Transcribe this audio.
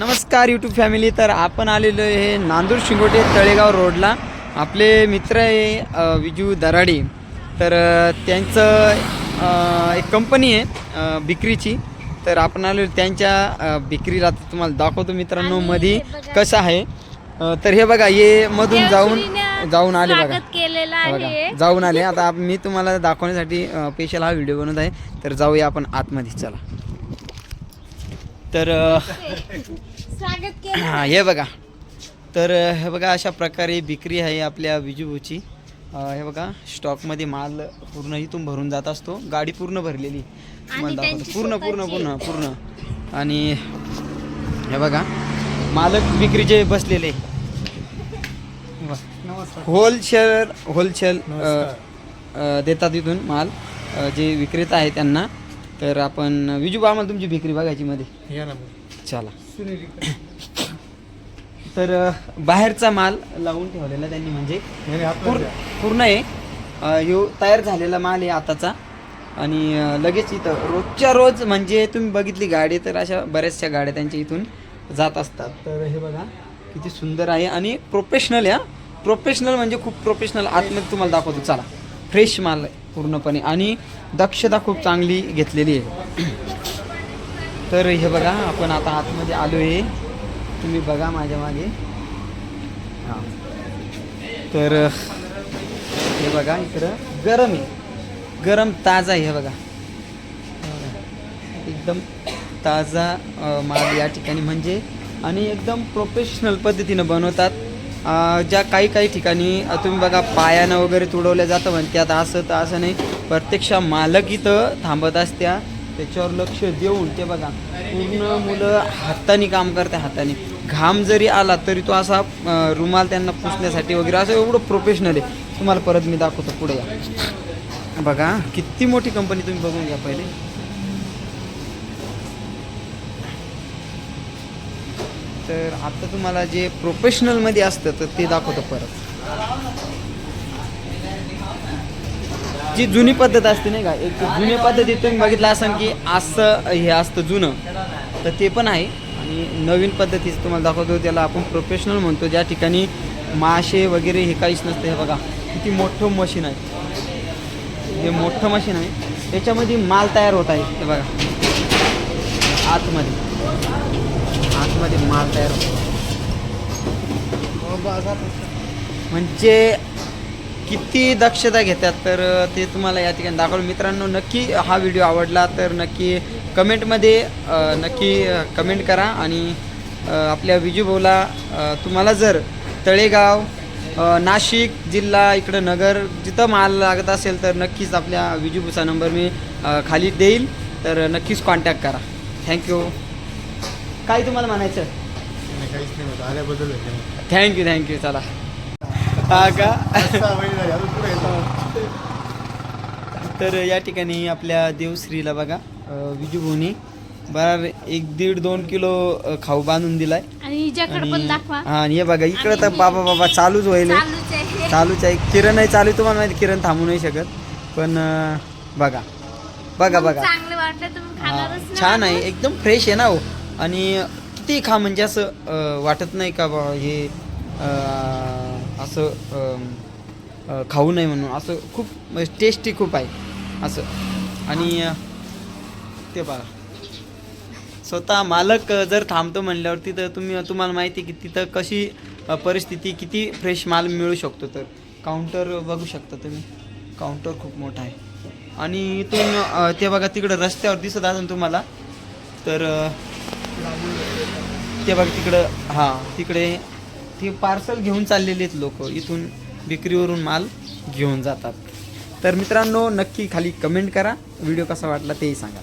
नमस्कार YouTube family तर आपण आलेलो आहे नांदूर शिंगोटे तळेगाव रोडला. आपले मित्र आहे विजू दराडे. तर त्यांचं एक कंपनी आहे अ, विक्रीची तर आपण आलो त्यांच्या विक्रीला तुम्हाला दाखवतो मित्रांनो मध्ये हे. कसं आहे. तर हे बघा हे मधून जाऊन जाऊन आले बघा. हे बघा जाऊन आले. आता आप- मी तुम्हाला दाखवण्यासाठी स्पेशल हा व्हिडिओ बनवत आहे. तर जाऊया आपण आतमध्ये. चला. तर अ, स्वागत केलं. हा हे बघा. तर हे बघा अशा प्रकारे विक्री आहे आपल्या विजूभूची. अ, हे बघा स्टॉकमध्ये माल पूर्ण इथून भरून जात असतो. गाडी पूर्ण भरलेली. तुम्हाला दाखवतो. पूर्ण पूर्ण. पूर्ण पूर्ण. आणि हे बघा मालक विक्रीचे बसलेले. होलसेल होलसेल देतात इथून माल जे विक्रेता आहे त्यांना. तर आपण विजू आम्हाला तुमची विक्री बघायची मध्ये. या ना चला. तर बाहेरचा माल लावून ठेवलेला त्यांनी म्हणजे पूर्ण पूर्ण आहे. ह्यो तयार झालेला माल आहे आताचा. आणि लगेच इथं रोजच्या रोज म्हणजे तुम्ही बघितली गाडी तर अशा बऱ्याचशा गाड्या त्यांच्या इथून जात असतात. तर हे बघा किती सुंदर आहे आणि प्रोफेशनल आहे प्रोफेशनल म्हणजे खूप प्रोफेशनल आतमध्ये तुम्हाला दाखवतो. चला. फ्रेश माल आहे. पूर्णपणे. आणि दक्षता खूप चांगली घेतलेली आहे. तर हे बघा आपण आता आतमध्ये आलो आहे तुम्ही बघा माझ्या मागे. हां. तर हे बघा इकडं गरम आहे. गरम ताजा आहे हे बघा. एकदम ताजा माल या ठिकाणी म्हणजे आणि एकदम प्रोफेशनल पद्धतीनं बनवतात. ज्या काही काही ठिकाणी तुम्ही बघा पायानं वगैरे तुडवल्या जातं म्हणते आता असं तर असं नाही. प्रत्यक्ष मालक इथं थांबत असत्या. त्याच्यावर लक्ष देऊन ते बघा पूर्ण मुलं हाताने काम करते हाताने. घाम जरी आला तरी तो असा रुमाल त्यांना पुसण्यासाठी वगैरे असं एवढं प्रोफेशनल आहे. तुम्हाला परत मी दाखवतो पुढे या. बघा किती मोठी कंपनी तुम्ही बघून घ्या पहिले. तर आता तुम्हाला जे प्रोफेशनलमध्ये असतं तर ते दाखवतो परत. जी जुनी पद्धत असते नाही का एक जुनी पद्धतीत तुम्ही बघितलं असाल की असं हे असतं जुनं तर ते पण आहे. आणि नवीन पद्धतीचं तुम्हाला दाखवतो त्याला आपण प्रोफेशनल म्हणतो. ज्या ठिकाणी मासे वगैरे हे काहीच नसतं. हे बघा किती मोठं मशीन आहे. हे मोठं मशीन आहे. त्याच्यामध्ये माल तयार होत आहे. हे बघा आतमध्ये. मध्ये माल तयार होतो. म्हणजे किती दक्षता घेतात तर ते तुम्हाला या ठिकाणी दाखवलं. मित्रांनो नक्की हा व्हिडिओ आवडला तर नक्की कमेंटमध्ये नक्की कमेंट करा आणि आपल्या विजूभाऊला तुम्हाला जर तळेगाव नाशिक जिल्हा इकडं नगर जिथं माल लागत असेल तर नक्कीच आपल्या विजूभूचा नंबर मी खाली देईल. तर नक्कीच कॉन्टॅक्ट करा. थँक्यू काय तुम्हाला म्हणायचं? काहीच नाही होत. आल्याबद्दल धन्यवाद. थँक्यू थँक्यू चला. हा का. तर या ठिकाणी आपल्या देवश्रीला बघा अं, विजू भाऊनी बराबर एक दीड दोन किलो खाऊ बांधून दिलाय. आणि हिच्याकडे पण दाखवा. हा आणि हे बघा इकडं तर बाबा बाबा चालूच होईल. चालूच आहे. चालूच आहे. किरण आहे चालू आहे. तुम्हाला माहिती किरण थांबू नाही शकत. पण बघा. बघा बघा. चांगलं वाटलं तर मग खाणारच ना. छान आहे. एकदम फ्रेश आहे ना हो. आणि किती खा म्हणजे असं वाटत नाही का बा हे असं खाऊ नये म्हणून. असं खूप म्हणजे टेस्टी खूप आहे. असं. आणि ते बघा स्वतः मालक जर थांबतो म्हणल्यावर तिथं तुम्ही तुम्हाला माहिती आहे की तिथं कशी परिस्थिती किती फ्रेश माल मिळू शकतो तर. काउंटर बघू शकता तुम्ही. काउंटर खूप मोठा आहे. आणि इथून ते बघा तिकडं रस्त्यावर दिसत असेल तुम्हाला. तर ते बघा तिकडं हां तिकडे ते पार्सल घेऊन चाललेले आहेत लोक. इथून विक्रीवरून माल घेऊन जातात. तर मित्रांनो नक्की खाली कमेंट करा. व्हिडिओ कसा वाटला तेही सांगा.